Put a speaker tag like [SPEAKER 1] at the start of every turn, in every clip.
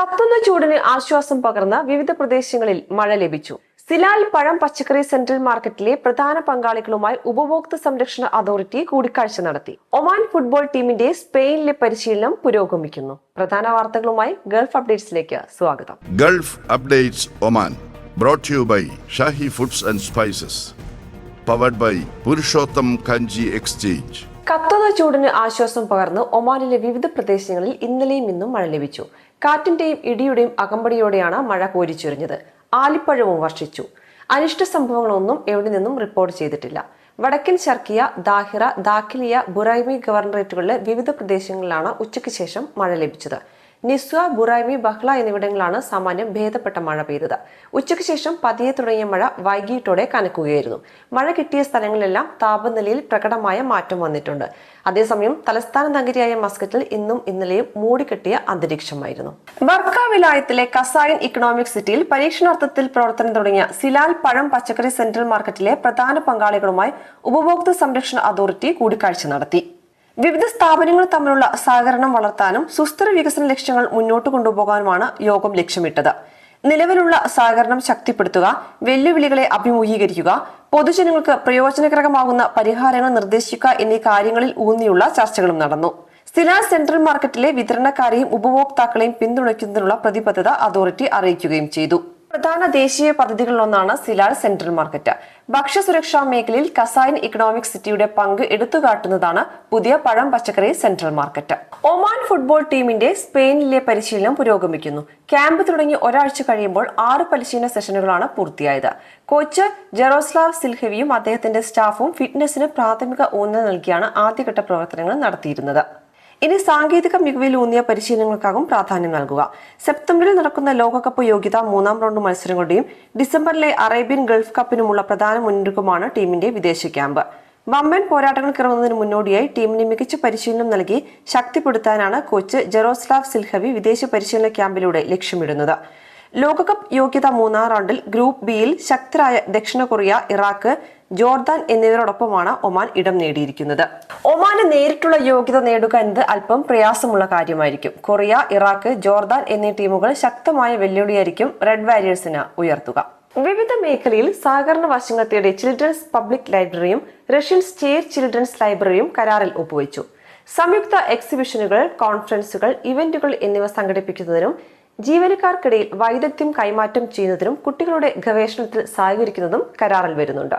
[SPEAKER 1] കത്തുന്ന ചൂടിന് ആശ്വാസം പകർന്ന വിവിധ പ്രദേശങ്ങളിൽ മഴ ലഭിച്ചു. സിലാൽ പഴം പച്ചക്കറി സെൻട്രൽ മാർക്കറ്റിലെ പ്രധാന പങ്കാളികളുമായി ഉപഭോക്തൃ സംരക്ഷണ അതോറിറ്റി കൂടിക്കാഴ്ച നടത്തി. ഒമാൻ ഫുട്ബോൾ ടീമിന്റെ സ്പെയിനിലെ പരിശീലനം പുരോഗമിക്കുന്നു. പ്രധാന വാർത്തകളുമായി ഗൾഫ് അപ്ഡേറ്റ്സിലേക്ക് സ്വാഗതം.
[SPEAKER 2] Gulf updates Oman brought you by Shahi foods and spices powered by Purushottam Kanji exchange
[SPEAKER 1] കത്തുന്ന ചൂടിന് ആശ്വാസം പകർന്ന് ഒമാനിലെ വിവിധ പ്രദേശങ്ങളിൽ ഇന്നലെയും ഇന്നും മഴ ലഭിച്ചു. കാറ്റിന്റെയും ഇടിയുടെയും അകമ്പടിയോടെയാണ് മഴ കോരിച്ചൊരിഞ്ഞത്. ആലിപ്പഴവും വർഷിച്ചു. അനിഷ്ട സംഭവങ്ങളൊന്നും എവിടെ നിന്നും റിപ്പോർട്ട് ചെയ്തിട്ടില്ല. വടക്കൻ ചർക്കിയ ദാഹിറ ദാഖിലിയ ബുറൈമി ഗവർണറേറ്റുകളിലെ വിവിധ പ്രദേശങ്ങളിലാണ് ഉച്ചയ്ക്ക് ശേഷം മഴ ലഭിച്ചത്. നിസ്വ ബുറൈമി ബഹ്ല എന്നിവിടങ്ങളാണ് സാമാന്യം ഭേദപ്പെട്ട മഴ പെയ്തത്. ഉച്ചയ്ക്ക് ശേഷം പതിയെ തുടങ്ങിയ മഴ വൈകിട്ടോടെ കനക്കുകയായിരുന്നു. മഴ കിട്ടിയ സ്ഥലങ്ങളിലെല്ലാം താപനിലയിൽ പ്രകടമായ മാറ്റം വന്നിട്ടുണ്ട്. അതേസമയം തലസ്ഥാന നഗരിയായ മസ്കറ്റിൽ ഇന്നും ഇന്നലെയും മൂടിക്കെട്ടിയ അന്തരീക്ഷമായിരുന്നു. വർക്ക വിലായത്തിലെ കസായൻ ഇക്കണോമിക് സിറ്റിയിൽ പരീക്ഷണാർത്ഥത്തിൽ പ്രവർത്തനം തുടങ്ങിയ സിലാൽ പഴം പച്ചക്കറി സെൻട്രൽ മാർക്കറ്റിലെ പ്രധാന പങ്കാളികളുമായി ഉപഭോക്തൃ സംരക്ഷണ അതോറിറ്റി കൂടിക്കാഴ്ച നടത്തി. വിവിധ സ്ഥാപനങ്ങൾ തമ്മിലുള്ള സഹകരണം വളർത്താനും സുസ്ഥിര വികസന ലക്ഷ്യങ്ങൾ മുന്നോട്ട് കൊണ്ടുപോകാനുമാണ് യോഗം ലക്ഷ്യമിട്ടത്. നിലവിലുള്ള സഹകരണം ശക്തിപ്പെടുത്തുക വെല്ലുവിളികളെ അഭിമുഖീകരിക്കുക പൊതുജനങ്ങൾക്ക് പ്രയോജനകരമാകുന്ന പരിഹാരങ്ങൾ നിർദ്ദേശിക്കുക എന്നീ കാര്യങ്ങളിൽ ഊന്നിയുള്ള ചർച്ചകളും നടന്നു. സിലാ സെൻട്രൽ മാർക്കറ്റിലെ വിതരണക്കാരെയും ഉപഭോക്താക്കളെയും പിന്തുണയ്ക്കുന്നതിനുള്ള പ്രതിബദ്ധത അതോറിറ്റി അറിയിക്കുകയും ചെയ്തു. പ്രധാന ദേശീയ പദ്ധതികളിലൊന്നാണ് സിലാൽ സെൻട്രൽ മാർക്കറ്റ്. ഭക്ഷ്യസുരക്ഷാ മേഖലയിൽ കസായൻ ഇക്കണോമിക് സിറ്റിയുടെ പങ്ക് എടുത്തുകാട്ടുന്നതാണ് പുതിയ പഴം പച്ചക്കറി സെൻട്രൽ മാർക്കറ്റ്. ഒമാൻ ഫുട്ബോൾ ടീമിന്റെ സ്പെയിനിലെ പരിശീലനം പുരോഗമിക്കുന്നു. ക്യാമ്പ് തുടങ്ങി ഒരാഴ്ച കഴിയുമ്പോൾ ആറ് പരിശീലന സെഷനുകളാണ് പൂർത്തിയായത്. കോച്ച് ജെറോസ്ലാവ് സിൽഹവിയും അദ്ദേഹത്തിന്റെ സ്റ്റാഫും ഫിറ്റ്നസിന് പ്രാഥമിക ഊന്നൽ നൽകിയാണ് ആദ്യഘട്ട പ്രവർത്തനങ്ങൾ നടത്തിയിരുന്നത്. ഇനി സാങ്കേതിക മികവിൽ ഊന്നിയ പരിശീലനങ്ങൾക്കാകും പ്രാധാന്യം നൽകുക. സെപ്റ്റംബറിൽ നടക്കുന്ന ലോകകപ്പ് യോഗ്യത മൂന്നാം റൗണ്ട് മത്സരങ്ങളുടെയും ഡിസംബറിലെ അറേബ്യൻ ഗൾഫ് കപ്പിനുമുള്ള പ്രധാന മുന്നൊരുക്കമാണ് ടീമിന്റെ വിദേശ ക്യാമ്പ്. വമ്പൻ പോരാട്ടങ്ങൾക്കിറങ്ങുന്നതിന് മുന്നോടിയായി ടീമിന് മികച്ച പരിശീലനം നൽകി ശക്തിപ്പെടുത്താനാണ് കോച്ച് ജെറോസ്ലാവ് സിൽഹവി വിദേശ പരിശീലന ക്യാമ്പിലൂടെ ലക്ഷ്യമിടുന്നത്. ലോകകപ്പ് യോഗ്യത മൂന്നാം റൗണ്ടിൽ ഗ്രൂപ്പ് ബിയിൽ ശക്തരായ ദക്ഷിണ കൊറിയ ഇറാഖ് ജോർദാൻ എന്നിവരോടൊപ്പമാണ് ഒമാൻ ഇടം നേടിയിരിക്കുന്നത്. ഒമാന് നേരിട്ടുള്ള യോഗ്യത നേടുക എന്നത് അല്പം പ്രയാസമുള്ള കാര്യമായിരിക്കും. കൊറിയ ഇറാഖ് ജോർദാൻ എന്നീ ടീമുകൾ ശക്തമായ വെല്ലുവിളിയായിരിക്കും റെഡ് വാരിയേഴ്സിന് ഉയർത്തുക. വിവിധ മേഖലയിൽ സഹകരണ വശങ്ങൾ തേടി ചിൽഡ്രൻസ് പബ്ലിക് ലൈബ്രറിയും റഷ്യൻ സ്റ്റേറ്റ് ചിൽഡ്രൻസ് ലൈബ്രറിയും കരാറിൽ ഒപ്പുവെച്ചു. സംയുക്ത എക്സിബിഷനുകൾ കോൺഫറൻസുകൾ ഇവന്റുകൾ എന്നിവ സംഘടിപ്പിക്കുന്നതിനും ജീവനക്കാർക്കിടയിൽ വൈദഗ്ധ്യം കൈമാറ്റം ചെയ്യുന്നതിനും കുട്ടികളുടെ ഗവേഷണത്തിൽ സഹകരിക്കുന്നതും കരാറിൽ വരുന്നുണ്ട്.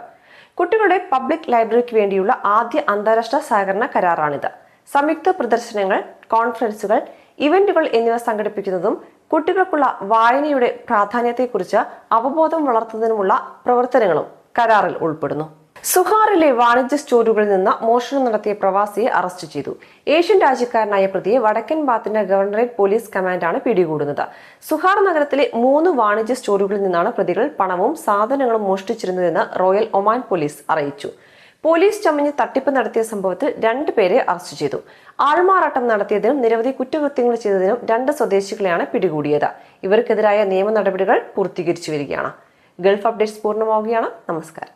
[SPEAKER 1] കുട്ടികളുടെ പബ്ലിക് ലൈബ്രറിക്ക് വേണ്ടിയുള്ള ആദ്യ അന്താരാഷ്ട്ര സഹകരണ കരാറാണിത്. സംയുക്ത പ്രദർശനങ്ങൾ കോൺഫറൻസുകൾ ഇവന്റുകൾ എന്നിവ സംഘടിപ്പിക്കുന്നതും കുട്ടികൾക്കുള്ള വായനയുടെ പ്രാധാന്യത്തെക്കുറിച്ച് അവബോധം വളർത്തുന്നതിനുമുള്ള പ്രവർത്തനങ്ങളും കരാറിൽ ഉൾപ്പെടുന്നു. സുഹാറിലെ വാണിജ്യ സ്റ്റോറുകളിൽ നിന്ന് മോഷണം നടത്തിയ പ്രവാസിയെ അറസ്റ്റ് ചെയ്തു. ഏഷ്യൻ രാജ്യക്കാരനായ പ്രതിയെ വടക്കൻ ബാത്തിന്റെ ഗവർണറേറ്റ് പോലീസ് കമാൻഡാണ് പിടികൂടുന്നത്. സുഹാർ നഗരത്തിലെ മൂന്ന് വാണിജ്യ സ്റ്റോറുകളിൽ നിന്നാണ് പ്രതികൾ പണവും സാധനങ്ങളും മോഷ്ടിച്ചിരുന്നതെന്ന് റോയൽ ഒമാൻ പോലീസ് അറിയിച്ചു. പോലീസ് ചമഞ്ഞ് തട്ടിപ്പ് നടത്തിയ സംഭവത്തിൽ രണ്ടുപേരെ അറസ്റ്റ് ചെയ്തു. ആൾമാറാട്ടം നടത്തിയതിനും നിരവധി കുറ്റകൃത്യങ്ങൾ ചെയ്തതിനും രണ്ട് സ്വദേശികളെയാണ് പിടികൂടിയത്. ഇവർക്കെതിരായ നിയമ നടപടികൾ പൂർത്തീകരിച്ചു വരികയാണ്. ഗൾഫ് അപ്ഡേറ്റ്സ് പൂർണമാവുകയാണ്. നമസ്കാരം.